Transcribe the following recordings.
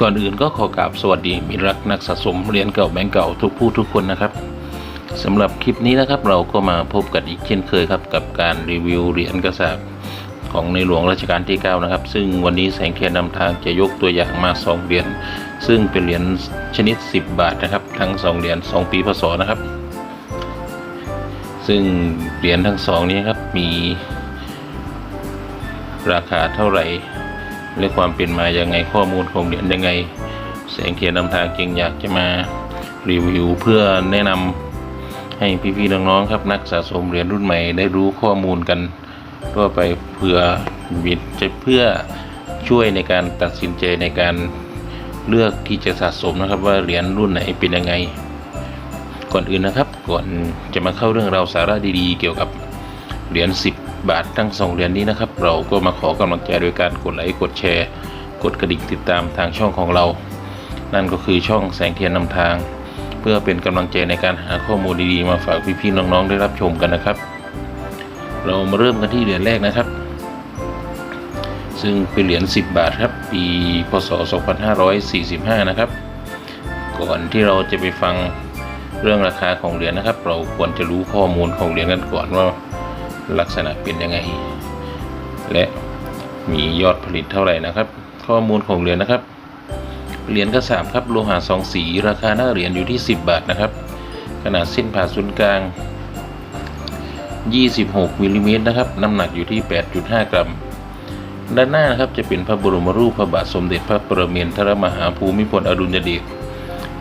ก่อนอื่นก็ขอกราบสวัสดีมิรักนักสะสมเหรียญเก่าแบงก์เก่าทุกผู้ทุกคนนะครับสำหรับคลิปนี้นะครับเราก็มาพบกันอีกเช่นเคยครับกับการรีวิวเหรียญกระสาบของในหลวงรัชกาลที่ 9 นะครับ ซึ่งวันนี้แสงเทียนนำทางจะยกตัวอย่างมา 2 เหรียญซึ่งเป็นเหรียญชนิด 10 บาทนะครับ ทั้ง 2 เหรียญ2 ปีพศนะครับ ซึ่งเหรียญทั้งสองนี้ครับมีราคาเท่าไหร่ และความเป็นมาอยังไงข้อมูลของเหรียญยังไง แสงเทียนนำทางจึงอยากจะมารีวิวเพื่อแนะนำให้พี่ๆน้องๆครับนักสะสมเหรียญรุ่นใหม่ได้รู้ข้อมูลกันทั่วไปเพื่อมิดจะเพื่อช่วยในการตัดสินใจในการเลือกที่จะสะสมนะครับว่าเหรียญรุ่นไหนเป็นยังไง ก่อนอื่นนะครับ ก่อนจะมาเข้าเรื่องราวสาระดีๆ เกี่ยวกับเหรียญ10 บาททั้งสองเหรียญนี้นะครับ เราก็มาขอกำลังใจโดยการกดไลค์กดแชร์ กดกระดิ่งติดตามทางช่องของเรา นั่นก็คือช่องแสงเทียนนำทาง เพื่อเป็นกำลังใจในการหาข้อมูลดีๆมาฝากพี่ๆน้องๆได้รับชมกันนะครับ เรามาเริ่มกันที่เหรียญแรกนะครับ ซึ่งเป็นเหรียญ10 บาทครับปีพศ 2545 นะครับ ก่อนที่เราจะไปฟังเรื่องราคาของเหรียญนะครับ เราควรจะรู้ข้อมูลของเหรียญกันก่อนว่า ลักษณะเป็นยังไง และมียอดผลิตเท่าไหร่นะครับ ข้อมูลของเหรียญนะครับ เหรียญกระสาบครับโลหะสองสี ราคาหน้าเหรียญอยู่ที่ 10 บาทนะครับ ขนาดเส้นผ่าศูนย์กลาง 26มิลลิเมตรนะครับ น้ำหนักอยู่ที่ 8.5 กรัม ด้านหน้านะครับจะเป็นพระบรมรูปพระบาทสมเด็จพระประเมินทรมหาภูมิพลอดุลยเดช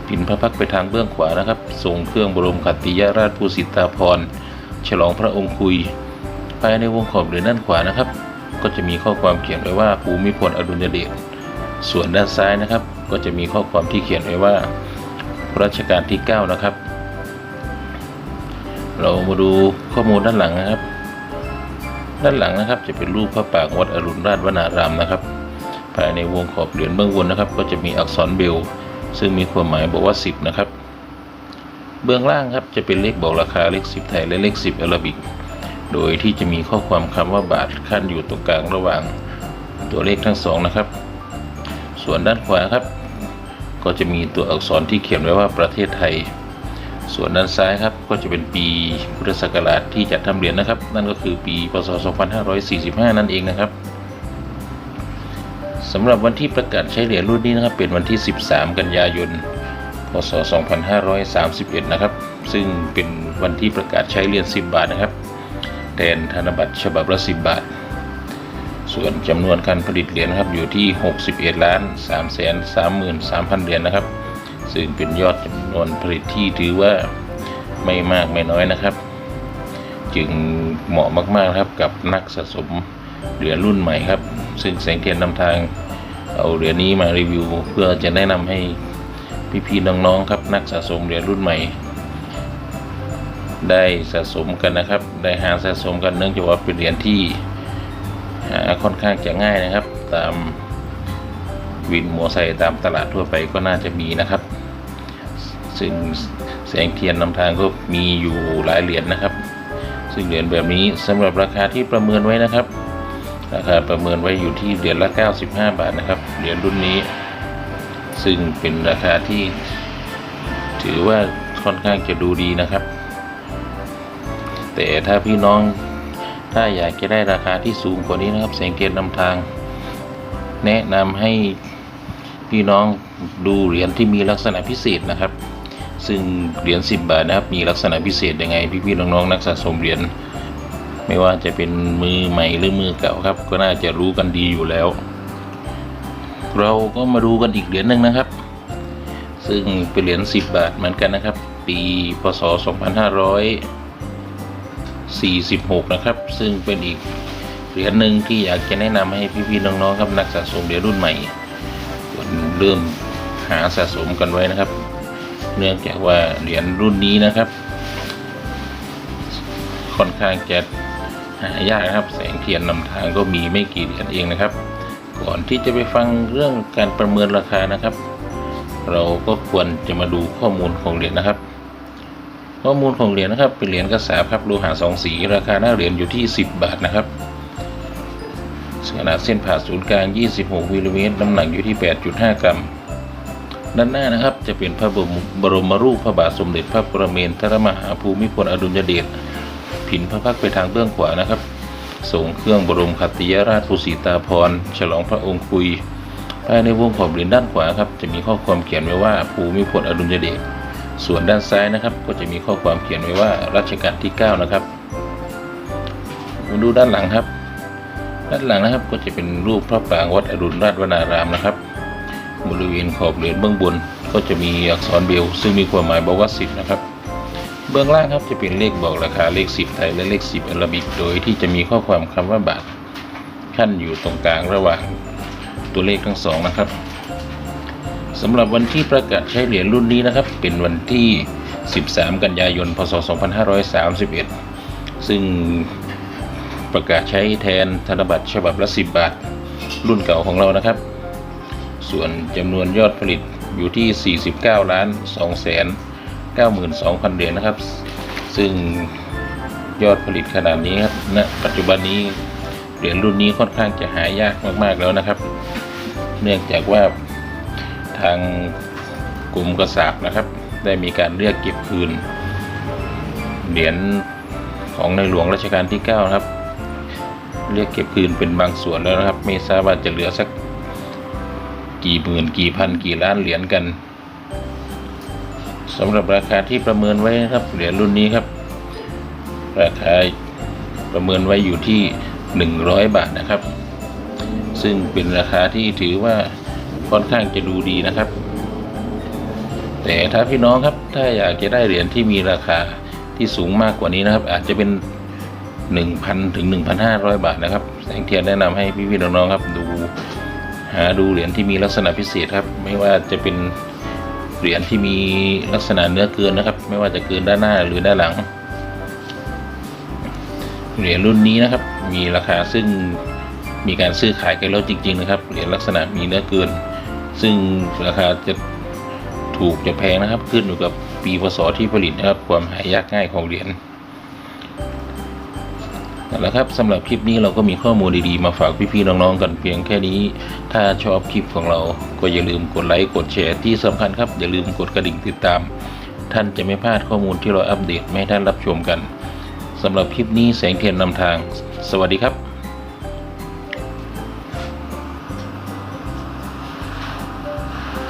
พินพระพักตร์ไปทางเบื้องขวานะครับ ทรงเครื่องบรมขัตติยราชภูสิตาภรณ์ฉลองพระองค์คุย ภายในวงขอบเหรียญด้านขวานะครับ ก็จะมีข้อความเขียนไว้ว่าภูมิพลอดุลยเดชส่วนด้านซ้ายนะครับ ก็จะมีข้อความที่เขียนไว้ว่ารัชกาลที่ 9 นะครับ เรามาดูข้อมูลด้านหลังนะครับ ด้านหลังนะครับจะเป็นรูปพระปางวัดอรุณราชวนารามนะครับ ภายในวงขอบเหรียญเบื้องบนนะครับ ก็จะมีอักษรเบล ซึ่งมีความหมายบอกว่า 10 นะครับ เบื้องล่างครับจะเป็นเลขบอกราคาเลข 10 ไทยและเลข 10อาราบิก โดยที่จะมีข้อความคำว่าบาทขั้นอยู่ตรงกลางระหว่างตัวเลขทั้งสองนะครับ ส่วนด้านขวาครับ ก็จะมีตัวอักษรที่เขียนไว้ว่าประเทศไทย ส่วนด้านซ้ายครับก็จะเป็นปีพุทธศักราชที่จัดทำเหรียญนะครับ นั่นก็คือปีพศ 2545 นั่นเองนะครับสำหรับวันที่ประกาศใช้เหรียญรุ่นนี้นะครับ เป็นวันที่ 13 กันยายน พศ 2531 นะครับ ซึ่งเป็นวันที่ประกาศใช้เหรียญ10 บาทนะครับ แทนธนบัตรฉบับละ10 บาท ส่วนจำนวนการผลิตเหรียญครับอยู่ที่ 61 ล้าน3แสน33,000 เหรียญนะครับ ซึ่งเป็นยอดจำนวนผลิตที่ถือว่าไม่มากไม่น้อยนะครับ จึงเหมาะมากๆครับกับนักสะสมเหรียญรุ่นใหม่ครับ ซึ่งแสงเทียนนำทางเอาเหรียญนี้มารีวิว เพื่อจะแนะนำให้พี่ๆน้องๆครับนักสะสมเหรียญรุ่นใหม่ ได้สะสมกันนะครับ ได้หาสะสมกันเนื่องจากว่าเป็นเหรียญที่หาค่อนข้างจะง่ายนะครับ ตามวินมอไซค์ตามตลาดทั่วไปก็น่าจะมีนะครับ ซึ่งแสงเทียนนำทางก็มีอยู่หลายเหรียญนะครับ ซึ่งเหรียญแบบนี้สำหรับราคาที่ประเมินไว้นะครับราคาประเมินไว้อยู่ที่เหรียญละ 95 บาทนะครับเหรียญรุ่นนี้ ซึ่งเป็นราคาที่ ถือว่าค่อนข้างจะดูดีนะครับ แต่ถ้าพี่น้องถ้าอยากจะได้ราคาที่สูงกว่านี้นะครับแสงเทียนนำทาง แนะนำให้พี่น้องดูเหรียญที่มีลักษณะพิเศษนะครับ ซึ่งเหรียญ10 บาทนะครับ มีลักษณะพิเศษยังไง พี่ๆน้องๆนักสะสมเหรียญไม่ว่าจะเป็นมือใหม่หรือมือเก่าครับ ก็น่าจะรู้กันดีอยู่แล้ว เราก็มาดูกันอีกเหรียญหนึ่งนะครับ ซึ่งเป็นเหรียญ10 บาทเหมือนกันนะครับ ปีพศ 46 นะครับ ซึ่งเป็นอีกเหรียญหนึ่งที่อยากจะแนะนำให้พี่ๆน้องๆครับนักสะสมเหรียญรุ่นใหม่ควรเริ่มหาสะสมกันไว้นะครับ เนื่องจากว่าเหรียญรุ่นนี้นะครับ ค่อนข้างจะหายากนะครับ แสงเทียนนำทางก็มีไม่กี่เหรียญเองนะครับ ก่อนที่จะไปฟังเรื่องการประเมินราคานะครับ เราก็ควรจะมาดูข้อมูลของเหรียญนะครับ ข้อมูลของเหรียญนะครับเป็นเหรียญกระสาบครับโลหะสองสี ราคาหน้าเหรียญอยู่ที่ 10 บาทนะครับขนาดเส้นผ่าศูนย์กลาง 26มิลลิเมตรน้ำหนักอยู่ที่ 8.5 กรัม ด้านหน้านะครับจะเป็นพระบรมรูปพระบาทสมเด็จพระปรเมนทรมหาภูมิพลอดุลยเดชผินพระพักไปทางเบื้องขวานะครับทรงเครื่องบรมขัตติยราชภูสีตาพรฉลองพระองค์คุยภายในวงขอบเหรียญด้านขวาครับจะมีข้อความเขียนไว้ว่าภูมิพลอดุลยเดช ส่วนด้านซ้ายนะครับ ก็จะมีข้อความเขียนไว้ว่ารัชกาลที่ 9 นะครับมาดูด้านหลังครับ ด้านหลังนะครับก็จะเป็นรูปพระปรางวัดอรุณราชวนารามนะครับ บริเวณขอบเหรียญเบื้องบน ก็จะมีอักษรเบลซึ่งมีความหมายบอกว่าสิบนะครับ เบื้องล่างครับจะเป็นเลขบอกราคาเลขสิบไทยและเลขสิบอาราบิก โดยที่จะมีข้อความคำว่าบาทขั้นอยู่ตรงกลางระหว่างตัวเลขทั้งสองนะครับ สำหรับวันที่ประกาศใช้เหรียญรุ่นนี้นะครับ เป็นวันที่ 13 กันยายน พศ 2531 ซึ่งประกาศใช้แทนธนบัตรฉบับละ 10 บาท รุ่นเก่าของเรานะครับ ส่วนจำนวนยอดผลิตอยู่ที่ 49 ล้าน 2 แสน 92,000 เหรียญนะครับ ซึ่งยอดผลิตขนาดนี้ครับณปัจจุบันนี้เหรียญรุ่นนี้ค่อนข้างจะหายากมาก ๆ แล้วนะครับ เนื่องจากว่า ทางกลุ่มกระสาบนะครับ ได้มีการเรียกเก็บคืน เหรียญของในหลวงรัชกาลที่ 9 นะครับ เรียกเก็บคืนเป็นบางส่วนแล้วนะครับ ไม่ทราบว่าจะเหลือสักกี่หมื่นกี่พันกี่ล้านเหรียญกันสำหรับราคาที่ประเมินไว้นะครับเหรียญรุ่นนี้ครับ ราคาประเมินไว้อยู่ที่ 100 บาทนะครับ ซึ่งเป็นราคาที่ถือว่า ค่อนข้างจะดูดีนะครับ แต่ถ้าพี่น้องครับถ้าอยากจะได้เหรียญที่มีราคาที่สูงมากกว่านี้นะครับ อาจจะเป็น 1,000 ถึง 1,500 บาทนะครับแสงเทียนแนะนำให้พี่ๆน้องๆครับดูหาดูเหรียญที่มีลักษณะพิเศษครับ ไม่ว่าจะเป็นเหรียญที่มีลักษณะเนื้อเกินนะครับ ไม่ว่าจะเกินด้านหน้าหรือด้านหลัง เหรียญรุ่นนี้นะครับ มีราคาซึ่งมีการซื้อขายกันแล้วจริง ๆ นะครับเหรียญลักษณะมีเนื้อเกิน ซึ่งราคาจะถูกจะแพงนะครับ ขึ้นอยู่กับปีพศที่ผลิตนะครับ ความหายากง่ายของเหรียญนั่นแหละครับสำหรับคลิปนี้เราก็มีข้อมูลดีๆ มาฝากพี่ๆน้องๆกันเพียงแค่นี้ ถ้าชอบคลิปของเราก็อย่าลืมกดไลค์กดแชร์ที่สำคัญครับ อย่าลืมกดกระดิ่งติดตาม ท่านจะไม่พลาดข้อมูลที่เราอัปเดตไม่ให้ท่านรับชมกันสำหรับคลิปนี้แสงเทียนนำทาง สวัสดีครับ